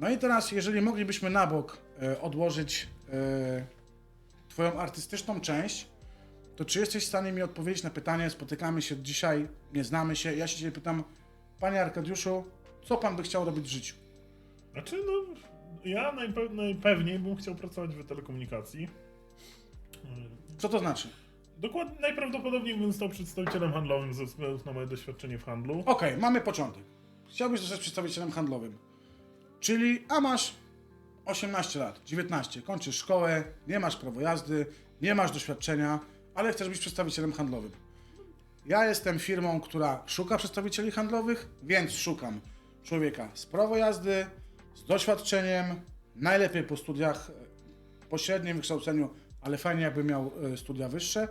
No i teraz, jeżeli moglibyśmy na bok e, odłożyć e, Twoją artystyczną część, to czy jesteś w stanie mi odpowiedzieć na pytanie? Spotykamy się dzisiaj, nie znamy się. Ja się Ciebie pytam, Panie Arkadiuszu, co Pan by chciał robić w życiu? Znaczy, no, ja najpe- najpewniej bym chciał pracować w telekomunikacji. Co to znaczy? Dokładnie, najprawdopodobniej bym został przedstawicielem handlowym ze względu na moje doświadczenie w handlu. Okej, mamy początek. Chciałbyś zostać przedstawicielem handlowym. Czyli, a masz 18 lat, 19, kończysz szkołę, nie masz prawo jazdy, nie masz doświadczenia, ale chcesz być przedstawicielem handlowym. Ja jestem firmą, która szuka przedstawicieli handlowych, więc szukam człowieka z prawo jazdy, z doświadczeniem, najlepiej po studiach, pośrednim wykształceniu, ale fajnie jakby miał e, studia wyższe.